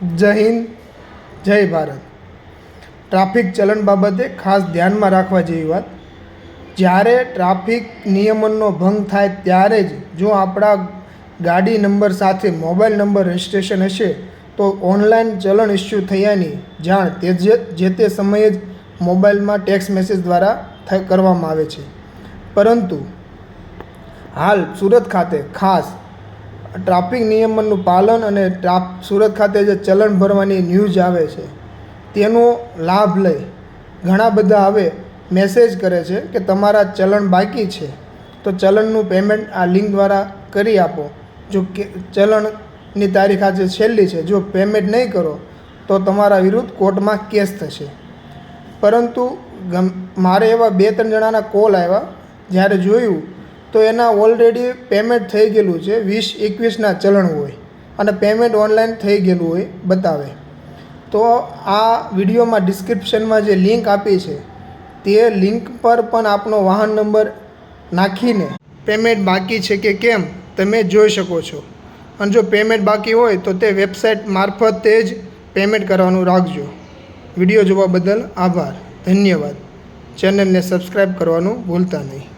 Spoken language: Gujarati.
જય હિન્દ, જય ભારત. ટ્રાફિક ચલણ બાબતે ખાસ ધ્યાનમાં રાખવા જેવી વાત. જ્યારે ટ્રાફિક નિયમનનો ભંગ થાય ત્યારે જ જો આપણા ગાડી નંબર સાથે મોબાઈલ નંબર રજિસ્ટ્રેશન હશે, તો ઓનલાઈન ચલણ ઇસ્યુ થયાની જાણ તે જે તે સમયે જ મોબાઈલમાં ટેક્સ મેસેજ દ્વારા કરવામાં આવે છે. પરંતુ હાલ સુરત ખાતે ખાસ ટ્રાફિક નિયમનનું પાલન અને ટ્રાફ સુરત ખાતે જે ચલણ ભરવાની ન્યૂઝ આવે છે, તેનો લાભ લઈ ઘણા બધા હવે મેસેજ કરે છે કે તમારા ચલણ બાકી છે. તો ચલણનું પેમેન્ટ આ લિંક દ્વારા કરી આપો. જો કે ચલણની તારીખ આજે છેલ્લી છે, જો પેમેન્ટ નહીં કરો, તો તમારા વિરુદ્ધ કોર્ટમાં કેસ થશે. પરંતુ ગમ, મારે એવા બે ત્રણ જણાના કોલ આવ્યા, જ્યારે જોયું તો એના ઓલરેડી પેમેન્ટ થઈ ગયેલું છે, વીસ, એકવીસના ચલણ હોય અને પેમેન્ટ ઓનલાઈન થઈ ગયેલું હોય, બતાવે. તો આ વિડીયોમાં ડિસ્ક્રિપ્શનમાં જે લિંક આપી છે, તે લિંક પર પણ આપનો વાહન નંબર નાખીને પેમેન્ટ બાકી છે કે કેમ, તમે જોઈ શકો છો. અને જો પેમેન્ટ બાકી હોય તો તે વેબસાઇટ મારફતે જ પેમેન્ટ કરવાનું રાખજો. વીડિયો જોવા બદલ આભાર. ધન્યવાદ. ચેનલને સબસ્ક્રાઈબ કરવાનું ભૂલતા નહીં.